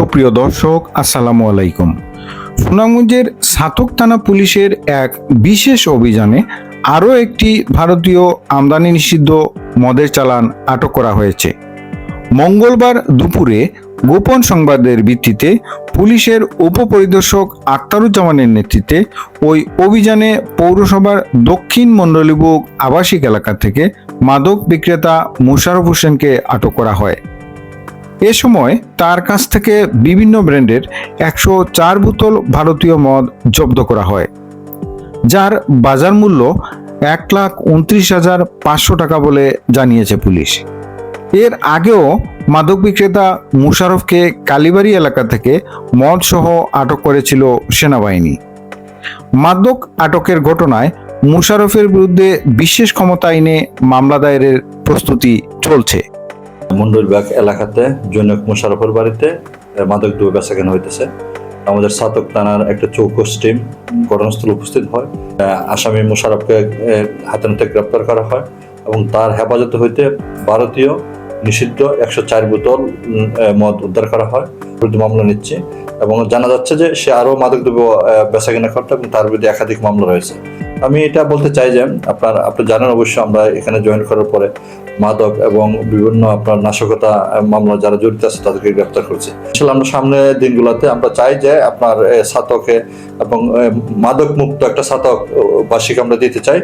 সুপ্রিয় দর্শক, আসসালামু আলাইকুম। সুনামগঞ্জের সাতক থানা পুলিশের এক বিশেষ অভিযানে আরও একটি ভারতীয় আমদানি নিষিদ্ধ মদের চালান আটক করা হয়েছে। মঙ্গলবার দুপুরে গোপন সংবাদের ভিত্তিতে পুলিশের উপপরিদর্শক আক্তারুজ্জামানের নেতৃত্বে ওই অভিযানে পৌরসভার দক্ষিণ মণ্ডলীবুক আবাসিক এলাকা থেকে মাদক বিক্রেতা মুশারফ হোসেনকে আটক করা হয়। এ সময় তার কাছ থেকে বিভিন্ন ব্র্যান্ডের একশো চার বোতল ভারতীয় মদ জব্দ করা হয়, যার বাজার মূল্য এক লাখ উনত্রিশ হাজার পাঁচশো টাকা বলে জানিয়েছে পুলিশ। এর আগেও মাদক বিক্রেতা মুশারফকে কালীবাড়ি এলাকা থেকে মদ সহ আটক করেছিল সেনাবাহিনী। মাদক আটকের ঘটনায় মুশারফের বিরুদ্ধে বিশেষ ক্ষমতা আইনে মামলা দায়েরের প্রস্তুতি চলছে। মন্ডলবাগ এলাকাতে জনক মোশারফের বাড়িতে মাদক দ্রব্য বেচাকেনা হইতেছে। আমাদের সাতক থানার একটা চৌকস টিম ঘটনাস্থলে উপস্থিত হয়। আসামি মোশারফকে হাতে নাতে গ্রেপ্তার করা হয় এবং তার হেফাজতে হইতে ভারতীয় নিষিদ্ধ একশো চার বোতল মদ উদ্ধার করা হয়। বিরুদ্ধে মামলা নিচ্ছে এবং জানা যাচ্ছে যে সে আরও মাদক দ্রব্য আহ, বেচাকেনা করতো এবং তার বিরুদ্ধে একাধিক মামলা রয়েছে। আমি এটা বলতে চাই যে আপনার, আপনি জানেন অবশ্যই আমরা এখানে জয়েন করার পরে মাদক এবং বিভিন্ন আপনার নাশকতা মামলা যারা জড়িত আছে তাদেরকে গ্রেপ্তার করছি। আসলে আমরা সামনের দিনগুলোতে আমরা চাই যে আপনার ছাতকে এবং মাদক মুক্ত একটা ছাতক বার্ষিক আমরা দিতে চাই।